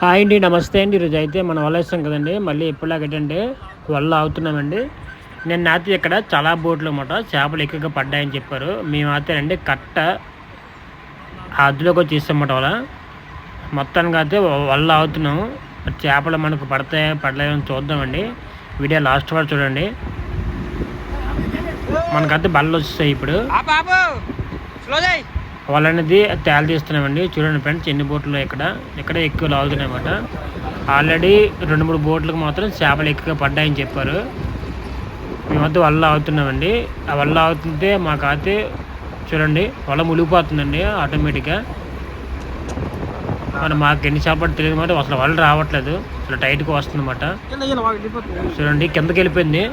Hi అండి నమస్తే అండి. ఈరోజు అయితే మనం వలేస్తాం కదండి. మళ్ళీ ఎప్పుడులాగా వల్ల అవుతున్నామండి నేను నాతి ఇక్కడ చాలా బోట్లు అన్నమాట. చేపలు ఎక్కువగా పడ్డాయని చెప్పారు. మేము అయితే అండి కట్ట ఆ అద్దులోకి వచ్చి ఇస్తామన్నమాట వల్ల మొత్తానికి అయితే వల్ల అవుతున్నాం చేపలు మనకు పడతాయా పడలేదని చూద్దామండి. వీడియో లాస్ట్ వరకు చూడండి. మనకైతే బళ్ళు వస్తాయి ఇప్పుడు వల అనేది తేల తీస్తున్నామండి చూడండి ఫ్రెండ్స్ ఎన్ని బోట్లు ఇక్కడ. ఇక్కడ ఎక్కువ లాగుతున్నాయి అన్నమాట. ఆల్రెడీ రెండు మూడు బోట్లకు మాత్రం చేపలు ఎక్కువగా పడ్డాయని చెప్పారు. మేమైతే వల్ల అవుతున్నామండి ఆ వల్ల అవుతుంటే మాకైతే చూడండి వల్ల మునిగిపోతుందండి ఆటోమేటిక్గా. మరి మాకు ఎన్ని చేపలు తెలియదు మాట అసలు వల్ల రావట్లేదు. అసలు టైట్గా వస్తుంది అనమాట చూడండి కిందకి వెళ్ళిపోయింది.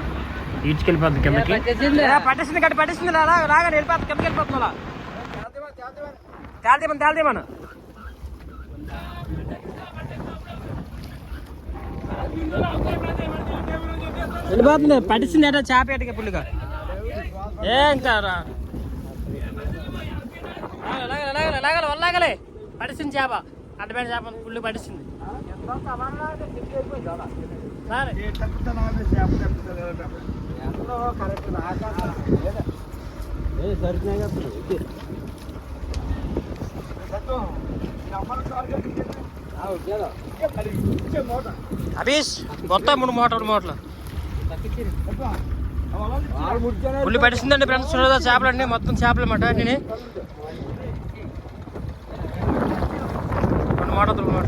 ఈడ్చుకెళ్ళిపోతుంది కిందకి. పట్టేసింది పట్టేసింది రాగా వెళ్ళిపోతుంది కిందకి వెళ్ళిపోతుంది తేల్దేమని తేల్దేమను వెళ్ళిపోతుంది పట్టించింది ఏటో చేప ఏటగా పుల్లిగా? ఏ ఇంకా రా. లాగలే లాగలే లాగలే వల్లాగలే పడిసింది చేప. అడ్డమైన చేప పుల్లి పడిసింది సరే అబీష్ మొత్తం మూడు మోటార్ మోటార్లు. ఉల్లి పడిసిందండి ఫ్రెండ్స్ చూడదా చేపలు అండి మొత్తం చేపలు అన్నమాట నేను రెండు మోటార్లు మాట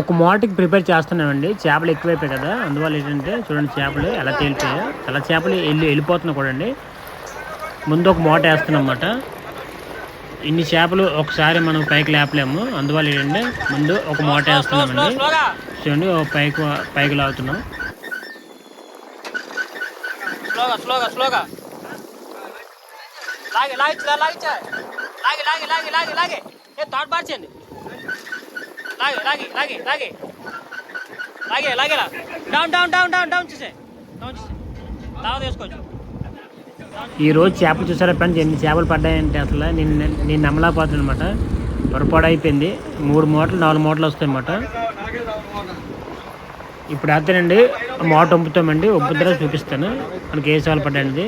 ఒక మోటకి ప్రిపేర్ చేస్తున్నామండి. చేపలు ఎక్కువైపోయాయి కదా. అందువల్ల ఏంటంటే చూడండి చేపలు ఎలా తేలిపోయాయో. అలా చేపలు వెళ్ళి వెళ్ళిపోతున్నాయి కూడా అండి ముందు ఒక మూట వేస్తున్నాం అన్నమాట ఇన్ని చేపలు ఒకసారి మనం పైకి లేపలేము. అందువల్ల ఏంటంటే ముందు ఒక మూట వేస్తున్నామండి. స్లోగా చూడండి ఒక పైకి పైకి లాగుతున్నాం. స్లోగా స్లోగా స్లోగా. లాగే లాగిచ్చా లాగిచ్చా లాగి లాగి లాగి లాగే లాగే ఏ తాడు మార్చండి లాగి లాగి లాగే లాగే. లాగే లాగేలా. Down down down down down చేసే డౌన్ చేసే దావ తీసుకోవచ్చు ఈరోజు చేపలు చూసారా ఫ్రెండ్స్? ఎన్ని చేపలు పడ్డాయంటే అసలు నేను నేను నమ్మలేకపోతున్నాను అనమాట పొరపాటు అయిపోయింది. మూడు మూటలు నాలుగు మూటలు వస్తాయి అన్నమాట. ఇప్పుడు అయితేనండి మూట ఉంపుతామండి వంపున చూపిస్తాను. మనకి ఏ చేపలు పడ్డాయండి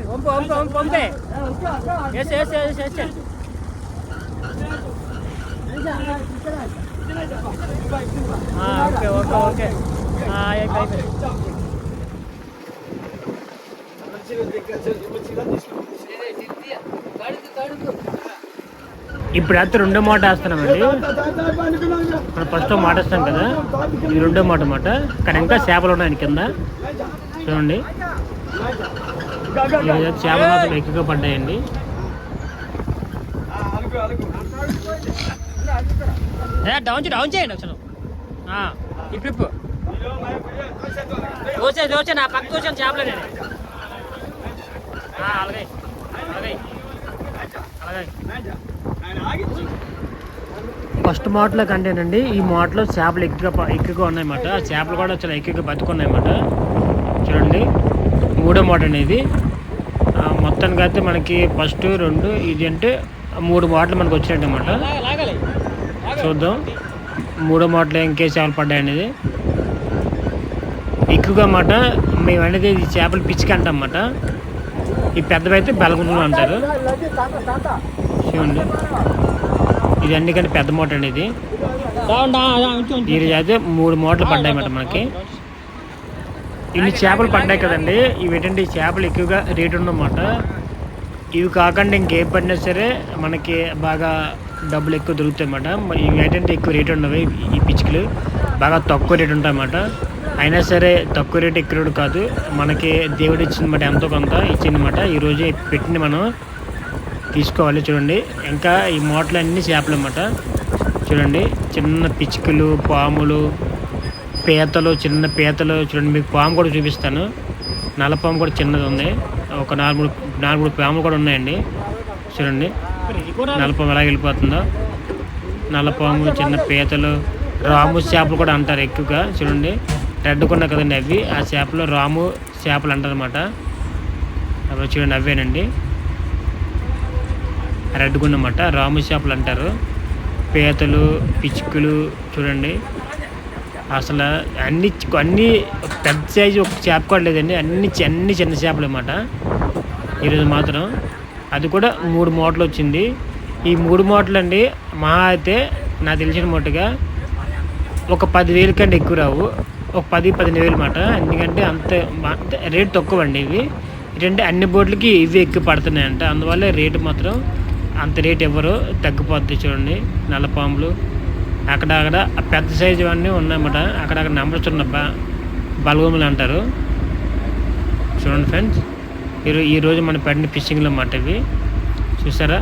లాగే వంపు వంపు వంపు వేసి వేసి వేసి వేసి ఓకే ఓకే ఓకే ఇప్పుడు అయితే రెండో మాట వేస్తున్నామండి. మనం ఫస్ట్ మాట వేస్తాం కదా. ఇది రెండో మాట మాట కానీ ఇంకా చేపలు ఉన్నాయి కింద. చూడండి. చేపలు మాత్రం ఎక్కువగా పడ్డాయండి. డౌన్ డౌన్ చేయండి అసలు. ఈ ట్రిప్ దోచే దోచే నా పక్క దోచాను చేపలే నేను. అలాగే అలాగే అలాగే. ఫస్ట్ మోటలో కంటేనండి ఈ మోటలో చేపలు ఎక్కువగా ఎక్కువగా ఉన్నాయన్నమాట. ఆ చేపలు కూడా చాలా ఎక్కువగా బతుకున్నాయన్నమాట. చూడండి. మూడో మోట అనేది. మొత్తానికి అయితే మనకి ఫస్ట్ రెండు ఇది అంటే మూడు మోటలు మనకు వచ్చినట్టు అనమాట. చూద్దాం. మూడో మోటలో ఇంకే చేపలు పడ్డాయి అనేది. ఎక్కువగా అన్నమాట మేము అనేది ఈ చేపలు పిచ్చికి అంటాం అన్నమాట. ఈ పెద్దవి అయితే బెలగుండలు అంటారు. చూడండి. ఇది అన్నికంటే పెద్ద మూట అండి ఇది డౌన్ డౌన్ డౌన్ ఉంచు, ఉంచు. ఈ అయితే మూడు మూటలు పడ్డాయి అన్నమాట మనకి. ఇన్ని చేపలు పడ్డాయి కదండి. ఇవి ఏంటంటే ఈ చేపలు ఎక్కువగా రేటు ఉన్నమాట ఇవి కాకుండా ఇంకేం పడినా సరే మనకి బాగా డబ్బులు ఎక్కువ దొరుకుతాయి అన్నమాట. మరి ఇవి ఏంటంటే ఎక్కువ రేటు ఉండవు. ఈ పిచ్చుకలు బాగా తక్కువ రేటు ఉంటాయి అన్నమాట. అయినా సరే తక్కువ రేటు ఎక్కువ రేటు కాదు. మనకి దేవుడు ఇచ్చిందన్నమాట ఎంతో కొంత ఇచ్చిందన్నమాట ఈరోజు పెట్టింది మనం. తీసుకోవాలి చూడండి. ఇంకా ఈ మూటలు అన్ని చేపలు అన్నమాట. చూడండి. చిన్న పిచ్చుకలు పాములు పీతలు చిన్న పీతలు చూడండి మీకు పాము కూడా చూపిస్తాను. నల్ల పాము కూడా చిన్నది ఉంది. ఒక నాలుగు నాలుగు పాము పాములు కూడా ఉన్నాయండి. చూడండి ఇది నల్ల పాము ఎలా వెళ్ళిపోతుందో. నల్ల పాము చిన్న పీతలు రాము చేపలు కూడా అంటారు ఎక్కువగా. చూడండి రెడ్ కొన్న కదండి అవి. ఆ చేపలు రాము చేపలు అంటారు అనమాట అవి చూడండి అవేనండి. రెడ్ గున్నమాట రాము చేపలు అంటారు. పీతలు పిచ్చుకలు చూడండి. అసలు అన్ని అన్ని పెద్ద సైజు ఒక చేప కూడా లేదండి. అన్ని అన్ని చిన్న చేపలు అన్నమాట. ఈరోజు మాత్రం అది కూడా మూడు మూటలు వచ్చింది. ఈ మూడు మూటలు అండి మహా అయితే నాకు తెలిసిన మూటగా ఒక పదివేల కంటే ఎక్కువ రావు. ఒక పది పదిహేను వేలు మాట ఎందుకంటే అంత అంత రేట్ తక్కువ అండి ఇవి. ఏంటంటే అన్ని బోట్లకి ఇవి ఎక్కువ పడుతున్నాయంట. అందువల్ల రేటు మాత్రం అంత రేట్ ఇవ్వరు తగ్గిపోద్ది చూడండి. నల్ల పాములు అక్కడ అక్కడ పెద్ద సైజు అన్నీ ఉన్నాయన్నమాట. అక్కడక్కడ నెంబర్స్ ఉన్న బ అంటారు. చూడండి ఫ్రెండ్స్ ఈరో ఈరోజు మన పడిన ఫిషింగ్లో అన్నమాట ఇవి. చూసారా?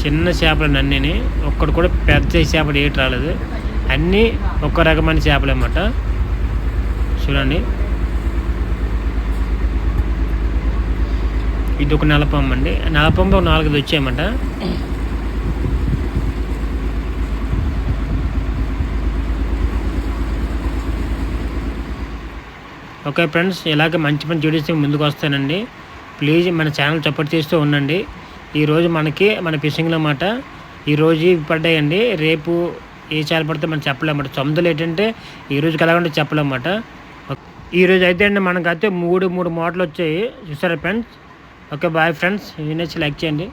చిన్న చేపలు అన్నీ ఒక్కడు కూడా పెద్ద చేపలు ఏటి రాలేదు. అన్నీ ఒక్క రకమైన చేపలు అన్నమాట. చూడండి. ఇది ఒక నలపమ్మ అండి నలపమ్మ నాలుగైదు వచ్చాయన్నమాట. ఓకే ఫ్రెండ్స్ ఇలాగ మంచి మంచి వీడియోస్ ముందుకు వస్తానండి. ప్లీజ్ మన ఛానల్ సపోర్ట్ చేస్తూ ఉండండి. ఈరోజు మనకి మన ఫిషింగ్లో మాట ఈరోజు పడ్డాయండి రేపు ఏ చేపలు పడితే మనం చెప్పలేమాట సొంతలు ఏంటంటే ఈ కలగంటే చెప్పలేమాట ఈరోజు అయితే అండి మనకైతే మూడు మూడు మోడల్ వచ్చాయి. చూసారా ఫ్రెండ్స్? Okay bye friends. ఈ నచ్చి లైక్ చేయండి.